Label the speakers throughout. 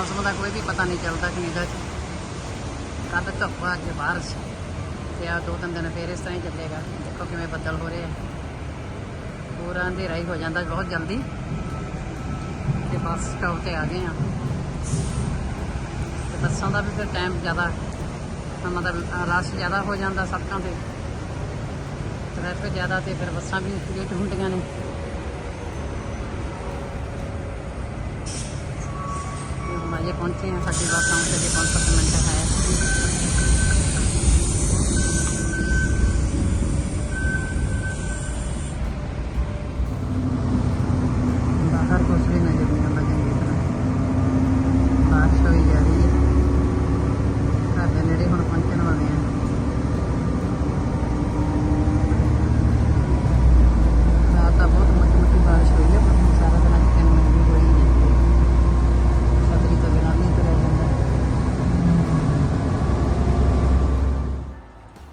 Speaker 1: ਮੌਸਮ ਦਾ ਕੋਈ ਵੀ ਪਤਾ ਨਹੀਂ ਚੱਲਦਾ ਕੈਨੇਡਾ 'ਚ ਕੱਲ ਧੁੱਪ, ਅੱਜ ਬਾਰਿਸ਼। ਤੇ ਆ ਦੋ ਤਿੰਨ ਦਿਨ ਫੇਰ ਇਸ ਤਰ੍ਹਾਂ ਹੀ ਚੱਲੇਗਾ। ਦੇਖੋ ਕਿਵੇਂ ਬੱਦਲ ਹੋ ਰਹੇ ਆ। ਪੂਰਾ ਅੰਧੇਰਾ ਹੀ ਹੋ ਜਾਂਦਾ ਬਹੁਤ ਜਲਦੀ। ਤੇ ਬੱਸ ਸਟਾਪ ਤੇ ਆ ਗਏ ਆ। ਤੇ ਬੱਸਾਂ ਦਾ ਵੀ ਫਿਰ ਟਾਈਮ ਜ਼ਿਆਦਾ ਮਤਲਬ ਰਸ਼ ਜ਼ਿਆਦਾ ਹੋ ਜਾਂਦਾ ਸੜਕਾਂ ਤੇ। ਟ੍ਰੈਫਿਕ ਜ਼ਿਆਦਾ ਤੇ ਫਿਰ ਬੱਸਾਂ ਵੀ ਲੇਟ ਹੁੰਦੀਆਂ ਨੇ। ਤੇ ਹੁਣ ਪਹੁੰਚੇ ਹਾਂ ਸਾਡੀ ਬੱਸ ਆਉਣ ਤੇ ਜੇ 5 ਹੈ ਬਾਹਰ ਕੁਛ ਵੀ ਨਜ਼ਰ ਨਹੀਂ ਆਉਂਦਾ ਚੰਗੀ ਤਰ੍ਹਾਂ ਬਾਰਿਸ਼ ਹੋਈ ਜਾ ਰਹੀ ਹੈ ਸਾਡੇ ਨੇੜੇ ਹੁਣ ਪਹੁੰਚਣ ਵਾਲੇ ਆ ਰਾਤ ਤਾਂ ਬਹੁਤ ਮੋਟੀ ਮੋਟੀ ਬਾਰਿਸ਼ ਹੋਈ ਹੈ ਪਰ ਹੁਣ ਸਾਰਾ ਦਿਨ ਅੱਜ ਤਿੰਨ ਮਿੰਟ ਵੀ ਹੋਈ ਜਾਂਦੀ ਹੈ ਛਤਰੀ ਤੋਂ ਬਿਨਾਂ ਨਹੀਂ ਤੁਰਿਆ ਜਾਂਦਾ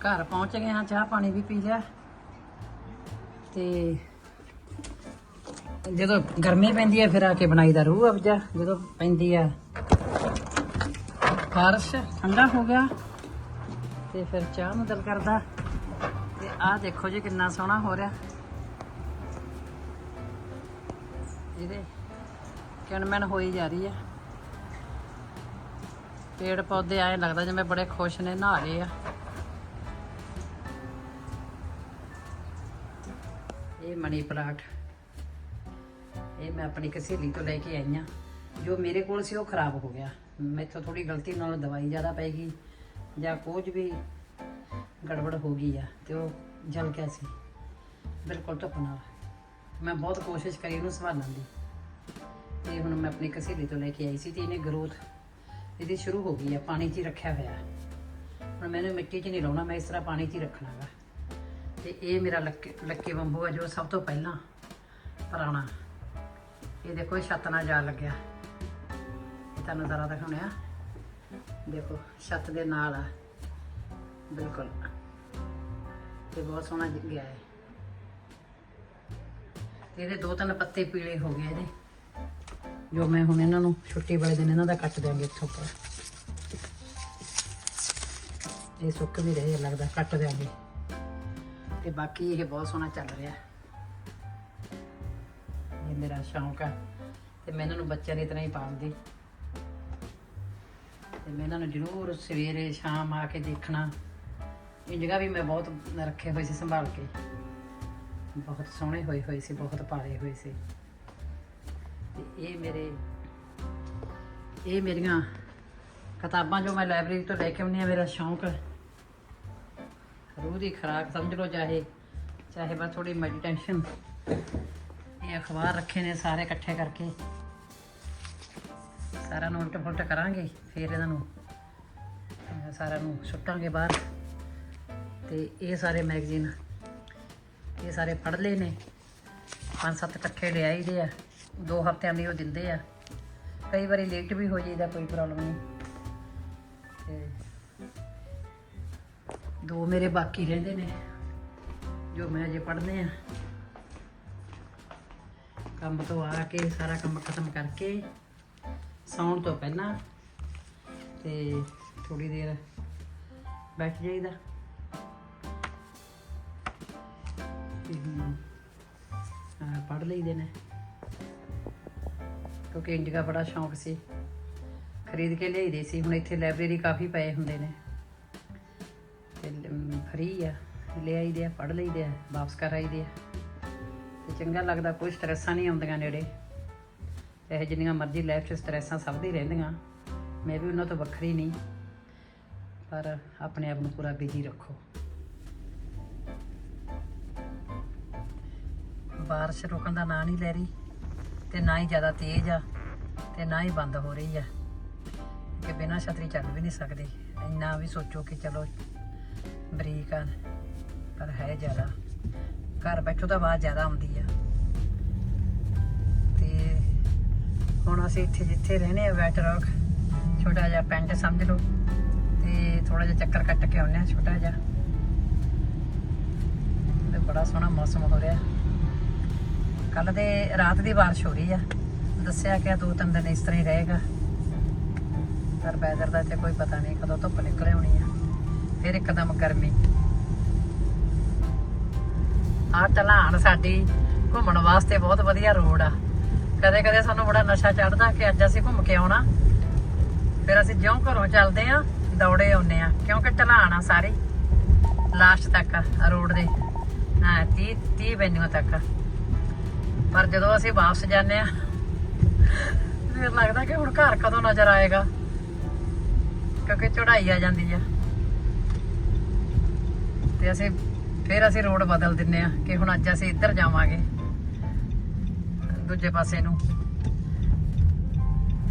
Speaker 1: ਘਰ ਪਹੁੰਚ ਗਏ ਹਾਂ, ਚਾਹ ਪਾਣੀ ਵੀ ਪੀ ਲਿਆ। ਤੇ ਜਦੋਂ ਗਰਮੀ ਪੈਂਦੀ ਹੈ, ਫਿਰ ਆ ਕੇ ਬਣਾਈਦਾ ਰੂਹ ਅਫਜਾ। ਜਦੋਂ ਪੈਂਦੀ ਆ ਬਾਰਿਸ਼ ਠੰਡਾ ਹੋ ਗਿਆ। ਤੇ ਫਿਰ ਚਾਹ ਨੂੰ ਦਿਲ ਕਰਦਾ। ਤੇ ਆਹ ਦੇਖੋ ਜੀ ਕਿੰਨਾ ਸੋਹਣਾ ਹੋ ਰਿਹਾ। ਇਹਦੇ ਕਿਣਮਣ ਹੋਈ ਜਾ ਰਹੀ ਹੈ। ਪੇੜ ਪੌਦੇ ਆਏ ਲੱਗਦਾ ਜਿਵੇਂ ਬੜੇ ਖੁਸ਼ ਨੇ, ਨਹਾ ਰਹੇ ਆ। ਇਹ ਮਨੀ ਪਲਾਟ। ਇਹ ਮੈਂ ਆਪਣੀ ਇੱਕ ਤੋਂ ਲੈ ਕੇ ਆਈ ਆ ਜੋ ਮੇਰੇ ਕੋਲ ਸੀ, ਉਹ ਖਰਾਬ ਹੋ ਗਿਆ। ਮੈਥੋਂ ਥੋੜੀ ਗਲਤੀ ਨਾਲ ਦਵਾਈ ਜ਼ਿਆਦਾ ਪੈ ਗਈ ਜਾਂ ਕੁਝ ਵੀ ਗੜਬੜ ਹੋ ਗਈ ਆ ਤੇ ਉਹ ਜਲ ਗਿਆ ਸੀ। ਬਿਲਕੁਲ ਧੁੱਪ ਨਾਲ। ਮੈਂ ਬਹੁਤ ਕੋਸ਼ਿਸ਼ ਕਰੀ ਉਹਨੂੰ ਸੰਭਾਲਣ ਦੀ। ਤੇ ਹੁਣ ਮੈਂ ਆਪਣੀ ਇੱਕ ਤੋਂ ਲੈ ਕੇ ਆਈ ਸੀ ਤੇ ਇਹਨੇ ਗਰੋਥ ਇਹਦੀ ਸ਼ੁਰੂ ਹੋ ਗਈ ਆ, ਪਾਣੀ 'ਚ ਹੀ ਰੱਖਿਆ ਹੋਇਆ। ਹੁਣ ਮੈਨੂੰ ਮਿੱਟੀ 'ਚ ਨਹੀਂ ਲਾਉਣਾ, ਮੈਂ ਇਸ ਤਰ੍ਹਾਂ ਪਾਣੀ 'ਚ ਹੀ ਰੱਖਣਾ ਗਾ ਤੇ ਇਹ ਮੇਰਾ ਲੱਕੇ ਲੱਕੇ ਬੰਬੂ ਆ ਜੋ ਸਭ ਤੋਂ ਪਹਿਲਾਂ ਪੁਰਾਣਾ। ਇਹ ਦੇਖੋ, ਇਹ ਛੱਤ ਨਾਲ ਜਾ ਲੱਗਿਆ। ਇਹ ਤੁਹਾਨੂੰ ਜ਼ਰਾ ਦਿਖਾਉਣਿਆ ਦੇਖੋ, ਛੱਤ ਦੇ ਨਾਲ ਆ। ਬਿਲਕੁਲ। ਤੇ ਬਹੁਤ ਸੋਹਣਾ ਜ- ਗਿਆ ਹੈ। ਇਹਦੇ ਦੋ ਤਿੰਨ ਪੱਤੇ ਪੀਲੇ ਹੋ ਗਏ ਇਹਦੇ। ਜੋ ਮੈਂ ਹੁਣ ਇਹਨਾਂ ਨੂੰ ਛੁੱਟੀ ਵਾਲੇ ਦਿਨ ਇਹਨਾਂ ਦਾ ਕੱਟ ਦਿਆਂਗੇ ਇੱਥੋਂ ਉੱਪਰ। ਇਹ ਸੁੱਕ ਵੀ ਰਹੇ ਲੱਗਦਾ ਕੱਟ ਦਿਆਂਗੇ। ਤੇ ਬਾਕੀ ਇਹ ਬਹੁਤ ਸੋਹਣਾ ਚੱਲ ਰਿਹਾ। ਇਹ ਮੇਰਾ ਸ਼ੌਂਕ ਆ। ਤੇ ਮੈਂ ਇਹਨਾਂ ਨੂੰ ਬੱਚਿਆਂ ਦੀ ਤਰ੍ਹਾਂ ਹੀ ਪਾਲਦੀ। ਤੇ ਮੈਂ ਇਹਨਾਂ ਨੂੰ ਜ਼ਰੂਰ ਸਵੇਰੇ, ਸ਼ਾਮ ਆ ਕੇ ਦੇਖਣਾ। ਇਹ ਜਗ੍ਹਾ ਵੀ ਮੈਂ ਬਹੁਤ ਰੱਖੇ ਹੋਏ ਸੀ ਸੰਭਾਲ ਕੇ। ਬਹੁਤ ਸੋਹਣੇ ਹੋਏ ਹੋਏ ਸੀ, ਬਹੁਤ ਪਾਲੇ ਹੋਏ ਸੀ। ਤੇ ਇਹ ਮੇਰੇ, ਇਹ ਮੇਰੀਆਂ ਕਿਤਾਬਾਂ ਜੋ ਮੈਂ ਲਾਇਬ੍ਰੇਰੀ ਤੋਂ ਲੈ ਕੇ ਆਉਂਦੀ ਆ ਮੇਰਾ ਸ਼ੌਂਕ ਹੈ ਰੂਹ ਦੀ ਖੁਰਾਕ ਸਮਝ ਲਓ ਚਾਹੇ ਚਾਹੇ ਬਸ ਥੋੜੀ ਮੈਡੀਟੇਸ਼ਨ ਇਹ ਅਖਬਾਰ ਰੱਖੇ ਨੇ ਸਾਰੇ ਇਕੱਠੇ ਕਰਕੇ। ਸਾਰਾ ਨੂੰ ਉਲਟ ਪੁਲਟ ਕਰਾਂਗੇ, ਫਿਰ ਇਹਨਾਂ ਨੂੰ, ਅਹ ਸਾਰਿਆਂ ਨੂੰ ਸੁੱਟਾਂਗੇ ਬਾਹਰ। ਤੇ ਇਹ ਸਾਰੇ ਮੈਗਜ਼ੀਨ, ਇਹ ਸਾਰੇ ਪੜ੍ਹ ਲਏ ਨੇ। ਪੰਜ ਸੱਤ ਇਕੱਠੇ ਲੈ ਆਈਦੇ ਆ, ਦੋ ਹਫ਼ਤਿਆਂ ਲਈ ਉਹ ਦਿੰਦੇ ਆ। ਕਈ ਵਾਰੀ ਲੇਟ ਵੀ ਹੋ ਜਾਈਦਾ, ਕੋਈ ਪ੍ਰੋਬਲਮ ਨਹੀਂ। ਤੇ ਦੋ ਮੇਰੇ ਬਾਕੀ ਰਹਿੰਦੇ ਨੇ, ਜੋ ਮੈਂ ਅਜੇ ਪੜ੍ਹਨੇ ਆ। ਕੰਮ ਤੋਂ ਆ ਕੇ ਸਾਰਾ ਕੰਮ ਖਤਮ ਕਰਕੇ ਸੌਣ ਤੋਂ ਪਹਿਲਾਂ ਤੇ ਥੋੜੀ ਦੇਰ ਬੈਠ ਜਾਈਦਾ। ਤੇ ਪੜ੍ਹ ਲਈਦੇ ਨੇ। ਕਿਉਂਕਿ ਇੰਡੀਆ ਬੜਾ ਸ਼ੌਂਕ ਸੀ। ਖਰੀਦ ਕੇ ਲਿਆਈਦੇ ਸੀ। ਹੁਣ ਇੱਥੇ ਲਾਇਬ੍ਰੇਰੀ ਕਾਫੀ ਪਏ ਹੁੰਦੇ ਨੇ। ਫਰੀ ਆ, ਲੈ ਆਈਦੇ ਆ, ਪੜ੍ਹ ਲਈਦੇ ਆ, ਵਾਪਸ ਕਰ ਆਈਦੇ ਆ। ਤੇ ਚੰਗਾ ਲੱਗਦਾ ਕੋਈ ਸਟ੍ਰੈਸਾਂ ਨਹੀਂ ਆਉਂਦੀਆਂ ਨੇੜੇ। ਇਹ ਜਿੰਨੀਆਂ ਮਰਜ਼ੀ ਲਾਈਫ 'ਚ ਸਟ੍ਰੈਸਾਂ ਸਭ ਦੀ ਰਹਿੰਦੀਆਂ। ਮੈਂ ਵੀ ਉਹਨਾਂ ਤੋਂ ਵੱਖਰੀ ਨਹੀਂ, ਪਰ ਆਪਣੇ ਆਪ ਨੂੰ ਪੂਰਾ ਬਿਜ਼ੀ ਰੱਖੋ। ਬਾਰਿਸ਼ ਰੁਕਣ ਦਾ ਨਾਂ ਨਹੀਂ ਲੈ ਰਹੀ, ਤੇ ਨਾ ਹੀ ਜ਼ਿਆਦਾ ਤੇਜ਼ ਆ, ਤੇ ਨਾ ਹੀ ਬੰਦ ਹੋ ਰਹੀ ਆ। ਕਿ ਬਿਨਾਂ ਛਤਰੀ ਚੱਲ ਵੀ ਨਹੀਂ ਸਕਦੇ। ਇੰਨਾ ਵੀ ਸੋਚੋ ਕਿ ਚਲੋ ਬਰੀਕ ਆ, ਪਰ ਹੈ ਜ਼ਿਆਦਾ। ਘਰ ਬੈਠੋ ਤਾਂ ਆਵਾਜ਼ ਜ਼ਿਆਦਾ ਆਉਂਦੀ ਆ। ਤੇ ਹੁਣ ਅਸੀਂ ਇੱਥੇ ਜਿੱਥੇ ਰਹਿੰਦੇ ਆ ਵੈਟ ਰੌਕ ਛੋਟਾ ਜਿਹਾ ਪਿੰਡ ਸਮਝ ਲਓ। ਤੇ ਥੋੜਾ ਜਿਹਾ ਚੱਕਰ ਕੱਟ ਕੇ ਆਉਂਦੇ ਆ, ਛੋਟਾ ਜਿਹਾ। ਤੇ ਬੜਾ ਸੋਹਣਾ ਮੌਸਮ ਹੋ ਰਿਹਾ। ਕੱਲ ਦੇ, ਰਾਤ ਦੀ ਬਾਰਿਸ਼ ਹੋ ਰਹੀ ਆ। ਦੱਸਿਆ ਕਿ ਦੋ ਤਿੰਨ ਦਿਨ ਇਸ ਤਰ੍ਹਾਂ ਹੀ ਰਹੇਗਾ। ਪਰ ਵੈਦਰ ਦਾ ਇੱਥੇ ਕੋਈ ਪਤਾ ਨਹੀਂ, ਕਦੋਂ ਧੁੱਪ ਨਿਕਲ ਹੋਣੀ ਆ। ਫਿਰ ਇੱਕਦਮ ਗਰਮੀ। ਆਹ ਢਲਾਣ ਸਾਡੀ ਘੁੰਮਣ ਵਾਸਤੇ ਬਹੁਤ ਵਧੀਆ ਰੋਡ ਆ। ਕਦੇ ਕਦੇ ਸਾਨੂੰ ਬੜਾ ਨਸ਼ਾ ਚੜਦਾ ਕਿ ਅੱਜ ਅਸੀਂ ਘੁੰਮ ਕੇ ਆਉਣਾ। ਫਿਰ ਅਸੀਂ ਜਿਉਂ ਘਰੋਂ ਚੱਲਦੇ ਆ ਦੌੜੇ ਆਉਨੇ ਆ ਕਿਉਂਕਿ ਢਲਾਣ ਆ ਸਾਰੀ। ਲਾਸਟ ਤੱਕ ਰੋਡ ਦੇ। ਹਾਂ 30 30 ਵੈਨਿਊ ਤੱਕ ਪਰ ਜਦੋਂ ਅਸੀਂ ਵਾਪਸ ਜਾਂਦੇ ਆ ਫਿਰ ਲੱਗਦਾ ਕਿ ਹੁਣ ਘਰ ਕਦੋਂ ਨਜ਼ਰ ਆਏਗਾ? ਕਿਉਂਕਿ ਚੜਾਈ ਆ ਜਾਂਦੀ ਆ। ਤੇ ਅਸੀਂ ਫਿਰ ਅਸੀਂ ਰੋਡ ਬਦਲ ਦਿੰਨੇ ਆ ਕਿ ਹੁਣ ਅੱਜ ਅਸੀਂ ਇੱਧਰ ਜਾਵਾਂਗੇ ਦੂਜੇ ਪਾਸੇ ਨੂੰ।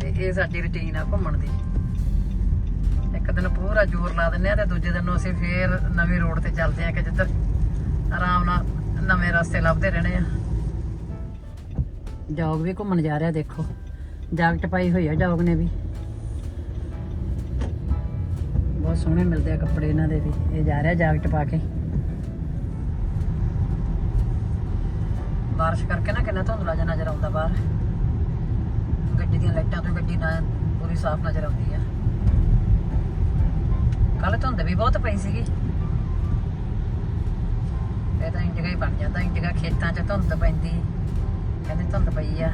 Speaker 1: ਤੇ ਇਹ ਸਾਡੀ ਰੁਟੀਨ ਆ ਘੁੰਮਣ ਦੀ। ਇੱਕ ਦਿਨ ਪੂਰਾ ਜ਼ੋਰ ਲਾ ਦਿੰਨੇ ਆ ਤੇ ਦੂਜੇ ਦਿਨ ਨੂੰ ਅਸੀਂ ਫੇਰ ਨਵੀਂ ਰੋਡ ਤੇ ਚੱਲਦੇ ਆ ਕਿ ਜਿੱਧਰ ਆਰਾਮ ਨਾਲ ਨਵੇਂ ਰਸਤੇ ਲੱਭਦੇ ਰਹਿਣੇ ਆ। ਜੌਗ ਵੀ ਘੁੰਮਣ ਜਾ ਰਿਹਾ ਦੇਖੋ। ਜਾਕਟ ਪਾਈ ਹੋਈ ਆ ਜੌਗ ਨੇ ਵੀ। ਬਹੁਤ ਸੋਹਣੇ ਮਿਲਦੇ ਆ ਕੱਪੜੇ ਇਹਨਾਂ ਦੇ ਵੀ। ਇਹ ਜਾ ਰਿਹਾ ਜਾਕਟ ਪਾ ਕੇ। ਬਾਰਿਸ਼ ਕਰਕੇ ਨਾ ਕਿੰਨਾ ਧੁੰਦਲਾ ਜਿਹਾ ਨਜ਼ਰ ਆਉਂਦਾ ਬਾਹਰ। ਗੱਡੀ ਦੀਆਂ ਲਾਈਟਾਂ ਤੋਂ ਗੱਡੀ ਨਾ ਪੂਰੀ ਸਾਫ਼ ਨਜ਼ਰ ਆਉਂਦੀ ਆ। ਕੱਲ ਧੁੰਦ ਵੀ ਬਹੁਤ ਪਈ ਸੀਗੀ। ਇਹ ਤਾਂ ਇੰਜਗਾ ਹੀ ਬਣ ਜਾਂਦਾ ਇੰਜਗਾ ਖੇਤਾਂ 'ਚ ਧੁੰਦ ਪੈਂਦੀ। ਕਹਿੰਦੇ ਧੁੰਦ ਪਈ ਆ।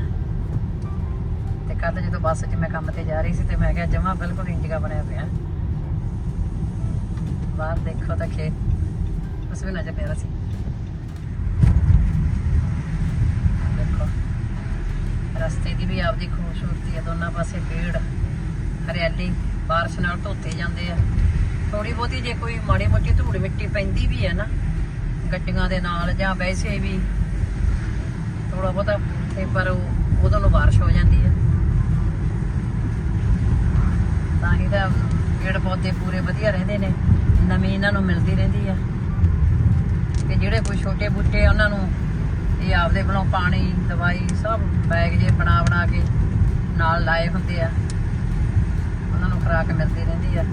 Speaker 1: ਤੇ ਕੱਲ ਜਦੋਂ ਬੱਸ 'ਚ ਮੈਂ ਕੰਮ ਤੇ ਜਾ ਰਹੀ ਸੀ ਤੇ ਮੈਂ ਕਿਹਾ ਜਮਾ ਬਿਲਕੁਲ ਇੰਜਗਾ ਬਣਿਆ ਪਿਆ। ਬਾਹਰ ਦੇਖੋ ਤਾਂ ਖੇਤ ਉਸ ਵੀ ਨਜ਼ਰ ਪਿਆ ਸੀ। ਦੇਖੋ, ਰਸਤੇ ਦੀ ਵੀ ਆਪਦੀ ਖੂਬਸੂਰਤੀ ਹੈ ਦੋਨਾਂ ਪਾਸੇ ਪੇੜ, ਹਰਿਆਲੀ, ਬਾਰਿਸ਼ ਨਾਲ ਧੋਤੇ ਜਾਂਦੇ ਆ। ਥੋੜੀ ਬਹੁਤੀ ਜੇ ਕੋਈ ਮਾੜੀ ਮੋਟੀ ਧੂੜ ਮਿੱਟੀ ਪੈਂਦੀ ਵੀ ਹੈ ਨਾ, ਗੱਡੀਆਂ ਦੇ ਨਾਲ ਜਾਂ ਵੈਸੇ ਵੀ ਥੋੜਾ ਬਹੁਤਾ ਤੇ ਪਰ ਉਹ- ਉਦੋਂ ਨੂੰ ਬਾਰਿਸ਼ ਹੋ ਜਾਂਦੀ ਹੈ ਤਾਂ ਹੀ ਪੇੜ ਪੌਦੇ ਪੂਰੇ ਵਧੀਆ ਰਹਿੰਦੇ ਨੇ। ਨਵੀਂ ਇਹਨਾਂ ਨੂੰ ਮਿਲਦੀ ਰਹਿੰਦੀ ਆ। ਤੇ ਜਿਹੜੇ ਕੋਈ ਛੋਟੇ ਬੂਟੇ ਉਹਨਾਂ ਨੂੰ ਇਹ ਆਪਦੇ ਵੱਲੋਂ ਪਾਣੀ, ਦਵਾਈ ਸਭ ਬੈਗ ਜੇ ਬਣਾ ਬਣਾ ਕੇ ਨਾਲ ਲਾਏ ਹੁੰਦੇ ਆ। ਉਹਨਾਂ ਨੂੰ ਖੁਰਾਕ ਮਿਲਦੀ ਰਹਿੰਦੀ ਆ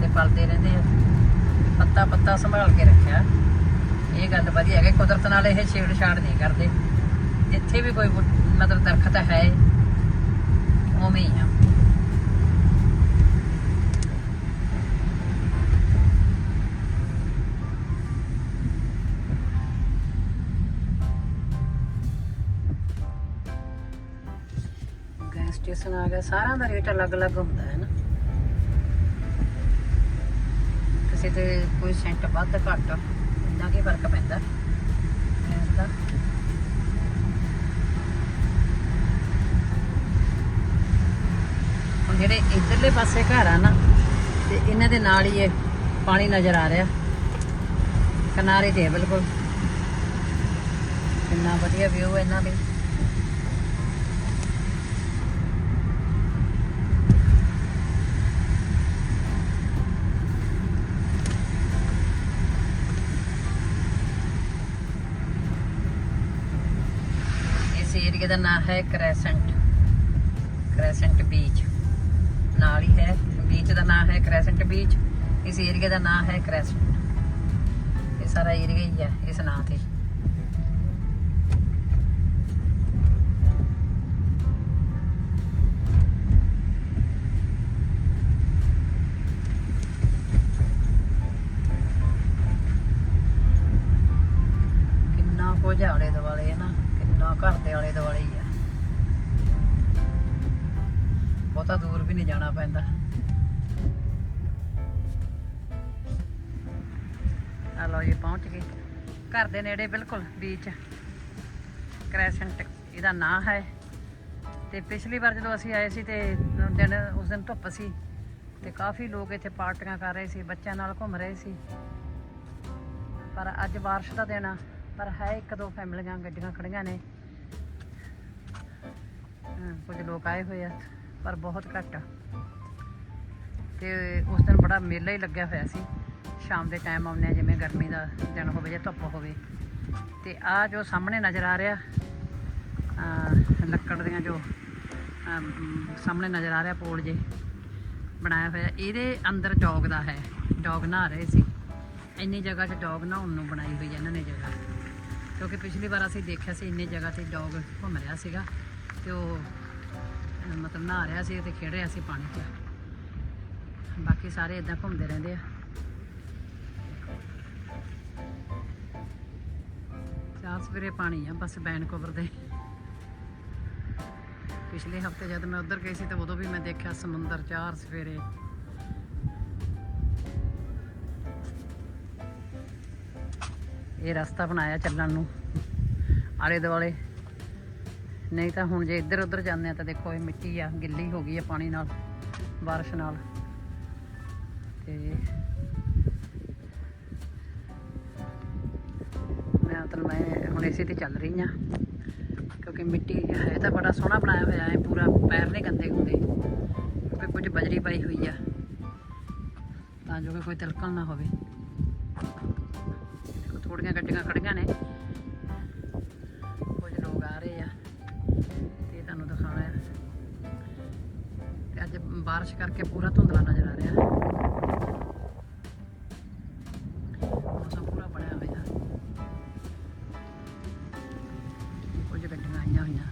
Speaker 1: ਤੇ ਪਲਦੇ ਰਹਿੰਦੇ ਆ। ਪੱਤਾ ਪੱਤਾ ਸੰਭਾਲ ਕੇ ਰੱਖਿਆ। ਇਹ ਗੱਲ ਵਧੀਆ ਹੈ ਕਿ ਕੁਦਰਤ ਨਾਲ ਇਹ ਛੇੜਛਾੜ ਨਹੀਂ ਕਰਦੇ। ਜਿੱਥੇ ਵੀ ਕੋਈ ਮਤਲਬ ਦਰਖਤ ਹੈ, ਉਵੇਂ ਹੀ ਆ। ਗੈਸ ਆ ਗਿਆ, ਸਾਰਿਆਂ ਦਾ ਰੇਟ ਅਲੱਗ-ਅਲੱਗ ਹੁੰਦਾ ਹੈ ਨਾ। ਕਿਸੇ ਤੇ ਕੋਈ ਸੈਂਟ ਵੱਧ ਘੱਟ, ਇੰਨਾ ਕੀ ਫ਼ਰਕ ਪੈਂਦਾ ਗੈਸ ਦਾ। ਹੁਣ ਜਿਹੜੇ ਇਧਰਲੇ ਪਾਸੇ ਘਰ ਆ ਨਾ, ਤੇ ਇਹਨਾਂ ਦੇ ਨਾਲ ਹੀ ਇਹ ਪਾਣੀ ਨਜ਼ਰ ਆ ਰਿਹਾ। ਕਿਨਾਰੇ ਤੇ ਬਿਲਕੁਲ ਕਿੰਨਾ ਵਧੀਆ ਵਿਊ ਇਹਨਾਂ ਦੇ ਇਸ ਏਰੀਆ ਦਾ ਨਾਮ ਹੈ ਕ੍ਰੈਸੈਂਟ ਕ੍ਰੈਸੈਂਟ ਬੀਚ। ਨਾਲ ਹੀ ਹੈ, ਬੀਚ ਦਾ ਨਾਮ ਹੈ ਕ੍ਰੈਸੈਂਟ ਬੀਚ, ਇਸ ਏਰੀਆ ਦਾ ਨਾਮ ਹੈ ਕ੍ਰੈਸੈਂਟ। ਇਹ ਸਾਰਾ ਏਰੀਆ ਹੀ ਹੈ, ਇਸ ਨਾਂ ਤੇ। ਬਹੁਤਾ ਜਾਣਾ ਪੈਂਦਾ। ਆ ਲਓ ਜੀ ਪਹੁੰਚ ਗਏ। ਘਰ ਦੇ ਨੇੜੇ ਬਿਲਕੁਲ ਬੀਚ ਕ੍ਰੈਸੈਂਟ ਇਹਦਾ ਨਾਂ ਹੈ। ਤੇ ਪਿਛਲੀ ਵਾਰ ਜਦੋਂ ਅਸੀਂ ਆਏ ਸੀ ਤੇ ਦਿਨ ਉਸ ਦਿਨ ਧੁੱਪ ਸੀ। ਤੇ ਕਾਫੀ ਲੋਕ ਇੱਥੇ ਪਾਰਟੀਆਂ ਕਰ ਰਹੇ ਸੀ ਬੱਚਿਆਂ ਨਾਲ ਘੁੰਮ ਰਹੇ ਸੀ। ਪਰ ਅੱਜ ਬਾਰਿਸ਼ ਦਾ ਦਿਨ ਆ ਪਰ ਹੈ ਇੱਕ ਦੋ ਫੈਮਲੀਆਂ ਗੱਡੀਆਂ ਖੜੀਆਂ ਨੇ। ਹਾਂ, ਕੁਝ ਲੋਕ ਆਏ ਹੋਏ ਆ। ਪਰ ਬਹੁਤ ਘੱਟ ਆ। ਤੇ ਉਸ ਦਿਨ ਬੜਾ ਮੇਲਾ ਹੀ ਲੱਗਿਆ ਹੋਇਆ ਸੀ। ਸ਼ਾਮ ਦੇ ਟਾਈਮ ਆਉਂਦੇ ਆ, ਜਿਵੇਂ ਗਰਮੀ ਦਾ ਦਿਨ ਹੋਵੇ ਜਾਂ ਧੁੱਪ ਹੋਵੇ। ਤੇ ਆ ਜੋ ਸਾਹਮਣੇ ਨਜ਼ਰ ਆ ਰਿਹਾ ਲੱਕੜ ਦੀਆਂ ਜੋ ਸਾਹਮਣੇ ਨਜ਼ਰ ਆ ਰਿਹਾ ਪੋਲ ਜੇ, ਬਣਾਇਆ ਹੋਇਆ। ਇਹਦੇ ਅੰਦਰ ਡੌਗ ਦਾ ਹੈ। ਡੌਗ ਨਹਾ ਰਹੇ ਸੀ। ਇੰਨੀ ਜਗ੍ਹਾ 'ਚ ਡੌਗ ਨਹਾਉਣ ਨੂੰ ਬਣਾਈ ਹੋਈ ਹੈ ਇਹਨਾਂ ਨੇ ਜਗ੍ਹਾ। ਕਿਉਂਕਿ ਪਿਛਲੀ ਵਾਰ ਅਸੀਂ ਦੇਖਿਆ ਸੀ, ਇੰਨੀ ਜਗ੍ਹਾ ਤੇ ਡੌਗ ਘੁੰਮ ਰਿਹਾ ਸੀਗਾ। ਤੇ ਉਹ ਮਤਲਬ ਨਹਾ ਰਿਹਾ ਸੀ ਤੇ ਖੇਡ ਰਿਹਾ ਸੀ ਪਾਣੀ 'ਚ ਬਾਕੀ ਸਾਰੇ ਇਦਾਂ ਘੁੰਮਦੇ ਰਹਿੰਦੇ ਆ। ਚਾਰ ਸਵੇਰੇ ਪਾਣੀ ਆ, ਬਸ ਵੈਨਕੂਵਰ ਦੇ। ਪਿਛਲੇ ਹਫ਼ਤੇ ਜਦ ਮੈਂ ਉੱਧਰ ਗਈ ਸੀ ਤਾਂ ਉਦੋਂ ਵੀ ਮੈਂ ਦੇਖਿਆ ਸਮੁੰਦਰ ਚਾਰ ਸਵੇਰੇ। ਇਹ ਰਸਤਾ ਬਣਾਇਆ ਚੱਲਣ ਨੂੰ। ਆਲੇ ਦੁਆਲੇ ਨਹੀਂ ਤਾਂ ਹੁਣ ਜੇ ਇੱਧਰ ਉੱਧਰ ਜਾਂਦੇ ਆ ਤਾਂ ਦੇਖੋ ਇਹ ਮਿੱਟੀ ਆ, ਗਿੱਲੀ ਹੋ ਗਈ ਆ ਪਾਣੀ ਨਾਲ, ਬਾਰਿਸ਼ ਨਾਲ। ਤੇ ਮੈਂ ਤਾਂ ਮੈਂ ਹੁਣ ਇਸੇ ਤੇ ਚੱਲ ਰਹੀ ਆ, ਕਿਉਂਕਿ ਮਿੱਟੀ ਹੈ ਤਾਂ ਬੜਾ ਸੋਹਣਾ ਬਣਾਇਆ ਹੋਇਆ ਹੈ, ਪੂਰਾ ਪੈਰ ਨਹੀਂ ਗੰਦੇ ਹੁੰਦੇ। ਕਿਉਂਕਿ ਕੁਝ ਬਜਰੀ ਪਾਈ ਹੋਈ ਆ, ਤਾਂ ਜੋ ਕਿ ਕੋਈ ਤਿਲਕਣ ਨਾ ਹੋਵੇ। ਦੇਖੋ ਥੋੜੀਆਂ ਗੱਡੀਆਂ ਖੜੀਆਂ ਨੇ। ਤੇ ਬਾਰਿਸ਼ ਕਰਕੇ ਪੂਰਾ ਧੁੰਦਲਾ ਨਜ਼ਰ ਆ ਰਿਹਾ ਮੌਸਮ ਪੂਰਾ ਬਣਿਆ ਹੋਇਆ ਕੁਝ ਗੱਡੀਆਂ ਆਈਆਂ ਹੋਈਆਂ।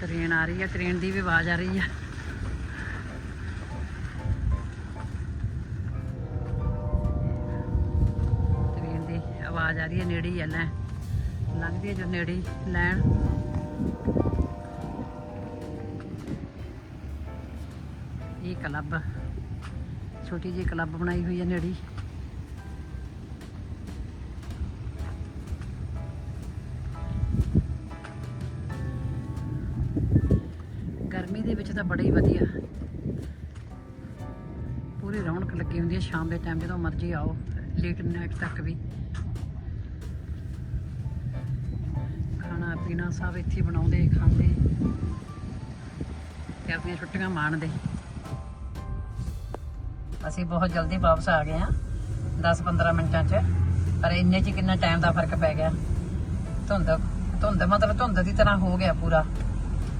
Speaker 1: ਟ੍ਰੇਨ ਆ ਰਹੀ ਹੈ, ਟ੍ਰੇਨ ਦੀ ਵੀ ਆਵਾਜ਼ ਆ ਰਹੀ ਹੈ। ਆਵਾਜ਼ ਆ ਰਹੀ ਹੈ, ਨੇੜੇ ਹੀ ਹੈ ਲੈ। ਲੰਘਦੀ ਹੈ ਜੋ ਨੇੜੇ ਲੈਣ। ਇਹ ਕਲੱਬ, ਛੋਟੀ ਜਿਹੀ ਕਲੱਬ ਬਣਾਈ ਹੋਈ ਹੈ ਨੇੜੇ। ਗਰਮੀ ਦੇ ਵਿੱਚ ਤਾਂ ਬੜਾ ਹੀ ਵਧੀਆ। ਪੂਰੀ ਰੌਣਕ ਲੱਗੀ ਹੁੰਦੀ ਹੈ ਸ਼ਾਮ ਦੇ ਟਾਈਮ ਜਦੋਂ ਮਰਜ਼ੀ ਆਓ ਲੇਟ ਨਾਈਟ ਤੱਕ ਵੀ। ਪੀਣਾ ਸਭ ਇੱਥੇ ਬਣਾਉਂਦੇ, ਖਾਂਦੇ ਤੇ ਆਪਣੀਆਂ ਛੁੱਟੀਆਂ ਮਾਣਦੇ। ਅਸੀਂ ਬਹੁਤ ਜਲਦੀ ਵਾਪਸ ਆ ਗਏ ਆ 10-15 ਮਿੰਟਾਂ 'ਚ। ਪਰ ਇੰਨੇ 'ਚ ਕਿੰਨਾ ਟਾਈਮ ਦਾ ਫ਼ਰਕ ਪੈ ਗਿਆ। ਧੁੰਦ ਧੁੰਦ ਮਤਲਬ ਧੁੰਦ ਦੀ ਤਰ੍ਹਾਂ ਹੋ ਗਿਆ ਪੂਰਾ।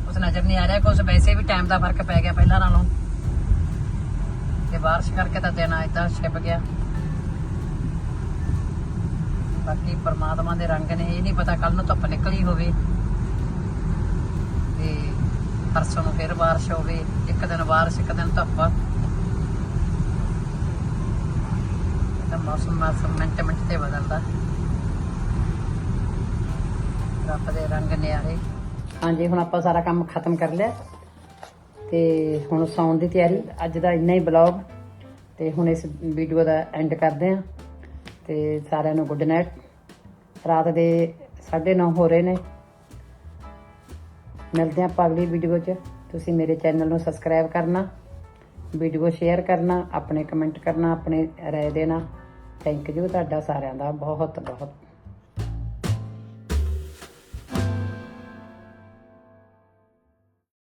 Speaker 1: ਉਸ ਨਜ਼ਰ ਨਹੀਂ ਆ ਰਿਹਾ ਕੁਝ ਵੈਸੇ ਵੀ ਟਾਈਮ ਦਾ ਫ਼ਰਕ ਪੈ ਗਿਆ ਪਹਿਲਾਂ ਨਾਲੋਂ। ਤੇ ਬਾਰਿਸ਼ ਕਰਕੇ ਤਾਂ ਦਿਨ ਇਦਾਂ ਛਿਪ ਗਿਆ। ਬਾਕੀ ਪਰਮਾਤਮਾ ਦੇ ਰੰਗ ਨੇ, ਇਹ ਨਹੀਂ ਪਤਾ ਕੱਲ ਨੂੰ ਧੁੱਪ ਨਿਕਲੀ ਹੋਵੇ। ਤੇ ਪਰਸੋਂ ਨੂੰ ਫਿਰ ਬਾਰਿਸ਼ ਹੋਵੇ, ਇੱਕ ਦਿਨ ਬਾਰਿਸ਼, ਇੱਕ ਦਿਨ ਧੁੱਪ। ਤਾਂ ਮੌਸਮ ਮੌਸਮ ਮਿੰਟ ਮਿੰਟ ਤੇ ਬਦਲਦਾ। ਰੱਬ ਦੇ ਰੰਗ ਨਿਆਰੇ। ਹਾਂਜੀ, ਹੁਣ ਆਪਾਂ ਸਾਰਾ ਕੰਮ ਖਤਮ ਕਰ ਲਿਆ। ਤੇ ਹੁਣ ਸੌਣ ਦੀ ਤਿਆਰੀ। ਅੱਜ ਦਾ ਇੰਨਾ ਹੀ ਬਲੌਗ ਤੇ ਹੁਣ ਇਸ ਵੀਡੀਓ ਦਾ ਐਂਡ ਕਰਦੇ ਆਂ ਤੇ ਸਾਰਿਆਂ ਨੂੰ ਗੁੱਡ ਨਾਈਟ ਰਾਤ ਦੇ 9:30 ਹੋ ਰਹੇ ਨੇ। ਮਿਲਦੇ ਆਂ ਆਪਾਂ ਅਗਲੀ ਵੀਡੀਓ 'ਚ। ਤੁਸੀਂ ਮੇਰੇ ਚੈਨਲ ਨੂੰ ਸਬਸਕ੍ਰਾਈਬ ਕਰਨਾ ਵੀਡੀਓ ਸ਼ੇਅਰ ਕਰਨਾ, ਆਪਣੇ ਕਮੈਂਟ ਕਰਨਾ, ਆਪਣੇ ਰਾਏ ਦੇਣਾ। ਥੈਂਕ ਯੂ ਤੁਹਾਡਾ ਸਾਰਿਆਂ ਦਾ ਬਹੁਤ ਬਹੁਤ